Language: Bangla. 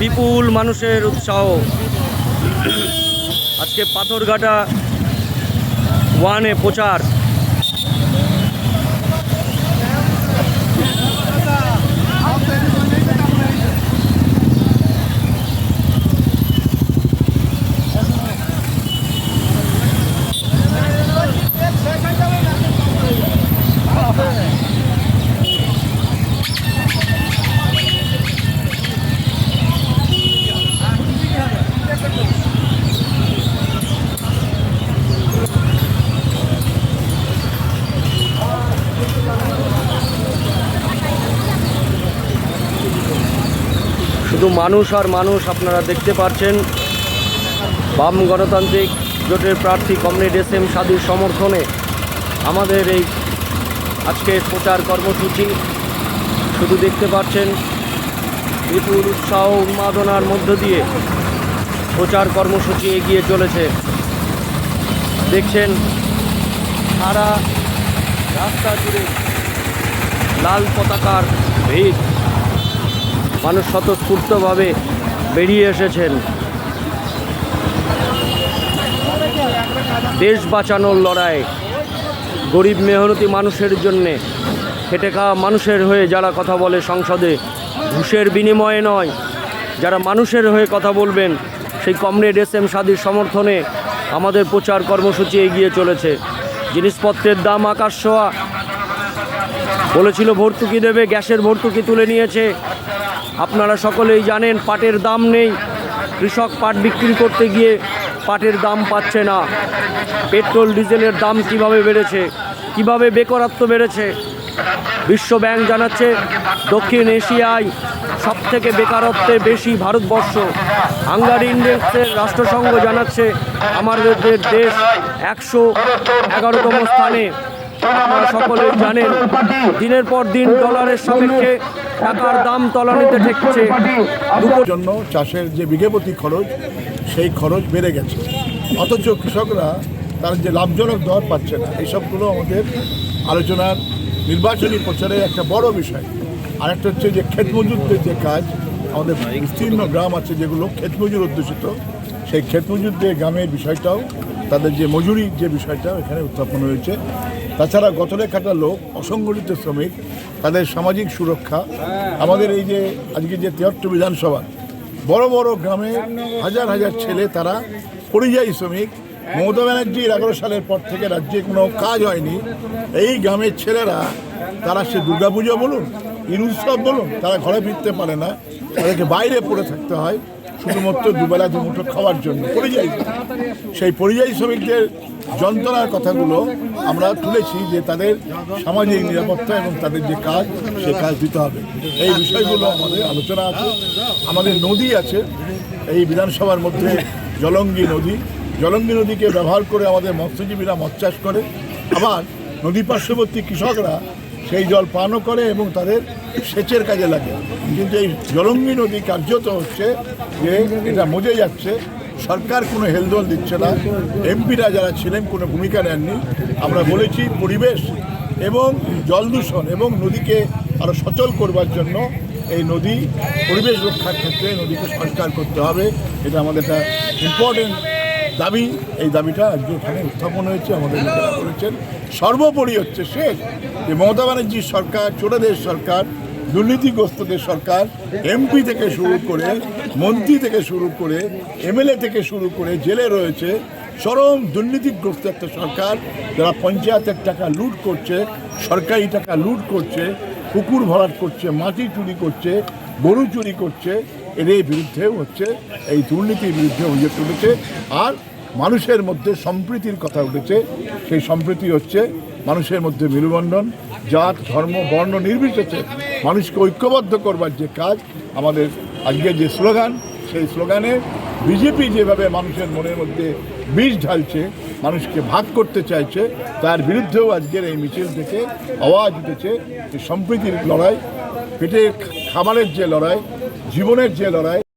বিপুল মানুষের উৎসাহ। আজকে পাথরঘাটা ওয়ানে প্রচার। শুধু মানুষ আর মানুষ আপনারা দেখতে পাচ্ছেন। বাম গণতান্ত্রিক জোটের প্রার্থী কমরেড এস এম সাদির সমর্থনে আমাদের এই আজকের প্রচার কর্মসূচি। শুধু দেখতে পাচ্ছেন বিপুল উৎসাহ উন্মাদনার মধ্য দিয়ে প্রচার কর্মসূচি এগিয়ে চলেছে। দেখছেন সারা রাস্তা জুড়ে লাল পতাকার ভিড়। মানুষ স্বতঃস্ফূর্তভাবে বেরিয়ে এসেছেন। দেশ বাঁচানোর লড়াই, গরিব মেহনতি মানুষের জন্যে, খেটে খাওয়া মানুষের হয়ে যারা কথা বলে সংসদে, ঘুষের বিনিময়ে নয়, যারা মানুষের হয়ে কথা বলবেন, সেই কমরেড এস এম সাদির সমর্থনে আমাদের প্রচার কর্মসূচি এগিয়ে চলেছে। জিনিসপত্রের দাম আকাশ ছোঁয়া। বলেছিল, ভর্তুকি দেবে, গ্যাসের ভর্তুকি তুলে নিয়েছে। আপনারা সকলেই জানেন পাটের দাম নেই। কৃষক পাট বিক্রি করতে গিয়ে পাটের দাম পাচ্ছে না। পেট্রোল, ডিজেলের দাম কীভাবে বেড়েছে? কীভাবে বেকারত্ব বেড়েছে? বিশ্ব ব্যাংক জানাচ্ছে, দক্ষিণ এশিয়ায় সব থেকে বেকারত্বে বেশি ভারতবর্ষ। হাঙ্গারি ইন্ডেক্সের রাষ্ট্রসংঘ জানাচ্ছে, আমাদের দেশ একশো এগারোতম স্থানে। আপনারা সকলেই জানেন, দিনের পর দিন ডলারের সাপেক্ষে টাকার দাম তলানিতে ঠেকছে। দুটো জন্য চাষের যে বিঘেপতি খরচ, সেই খরচ বেড়ে গেছে। অথচ কৃষকরা তার যে লাভজনক দর পাচ্ছে না, এইসবগুলো আমাদের আলোচনার নির্বাচনী প্রচারে একটা বড় বিষয়। আরেকটা হচ্ছে যে ক্ষেত মজুরদের যে কাজ, আমাদের বিস্তীর্ণ গ্রাম আছে যেগুলো ক্ষেত মজুর অধ্যুষিত, সেই ক্ষেত মজুরদের গ্রামের বিষয়টাও, তাদের যে মজুরি যে বিষয়টা এখানে উত্থাপন হয়েছে। তাছাড়া গতরে খাটা লোক, অসংগঠিত শ্রমিক, তাদের সামাজিক সুরক্ষা, আমাদের এই যে আজকে যে তিয়াত্তর বিধানসভা, বড় বড় গ্রামে হাজার হাজার ছেলে তারা পরিযায়ী শ্রমিক। মমতা ব্যানার্জির এগারো সালের পর থেকে রাজ্যে কোনো কাজ হয়নি। এই গ্রামের ছেলেরা, তারা সে দুর্গাপুজো বলুন, ঈদ উৎসব বলুন, তারা ঘরে ফিরতে পারে না। তাদেরকে বাইরে পড়ে থাকতে হয়। শুধুমাত্র দুবেলা দুমুঠো খাওয়ার জন্য। পরিযায়ী। সেই পরিযায়ী শ্রমিকদের যন্ত্রণার কথাগুলো আমরা তুলেছি যে তাদের সামাজিক নিরাপত্তা এবং তাদের যে কাজ, সে কাজ দিতে হবে। এই বিষয়গুলো আমাদের আলোচনা আছে। আমাদের নদী আছে। এই বিধানসভার মধ্যে জলঙ্গি নদী। জলঙ্গি নদীকে ব্যবহার করে আমাদের মৎস্যজীবীরা মৎ চাষ করে। আবার নদী পার্শ্ববর্তী কৃষকরা সেই জল পানও করে এবং তাদের সেচের কাজে লাগে। কিন্তু এই জলঙ্গি নদী কার্যত হচ্ছে যে এটা মজে যাচ্ছে। সরকার কোনো হেলদোল দিচ্ছে না। এমপিরা যারা ছিলেন কোনো ভূমিকা নেননি। আমরা বলেছি পরিবেশ এবং জল দূষণ এবং নদীকে আরও সচল করবার জন্য এই নদী পরিবেশ রক্ষার ক্ষেত্রে নদীকে সংস্কার করতে হবে। এটা আমাদের একটা ইম্পর্টেন্ট দাবি এই দাবিটা আজকে এখানে উত্থাপন হয়েছে আমাদের নেতারা করেছেন সর্বোপরি হচ্ছে শেষ যে মমতা ব্যানার্জির সরকার চোরাদের সরকার দুর্নীতিগ্রস্তদের সরকার এমপি থেকে শুরু করে মন্ত্রী থেকে শুরু করে এমএলএ থেকে শুরু করে জেলে রয়েছে চরম দুর্নীতিগ্রস্ত একটা সরকার যারা পঞ্চায়েতের টাকা লুট করছে সরকারি টাকা লুট করছে পুকুর ভরাট করছে মাটি চুরি করছে গরু চুরি করছে এদের বিরুদ্ধেও হচ্ছে, এই দুর্নীতির বিরুদ্ধে অভিযোগ তুলেছে আর মানুষের মধ্যে সম্প্রীতির কথা উঠেছে। সেই সম্প্রীতি হচ্ছে মানুষের মধ্যে মেলুবন্ধন জাত, ধর্ম, বর্ণ নির্বিশেষে মানুষকে ঐক্যবদ্ধ করবার যে কাজ আমাদের আজকের যে স্লোগান, সেই স্লোগানে বিজেপি যেভাবে মানুষের মনের মধ্যে বিষ ঢালছে, মানুষকে ভাগ করতে চাইছে, তার বিরুদ্ধেও আজকের এই মিছিল থেকে আওয়াজ উঠেছে। যে সম্প্রীতির লড়াই, পেটের খাবারের যে লড়াই জীবনের যে লড়াই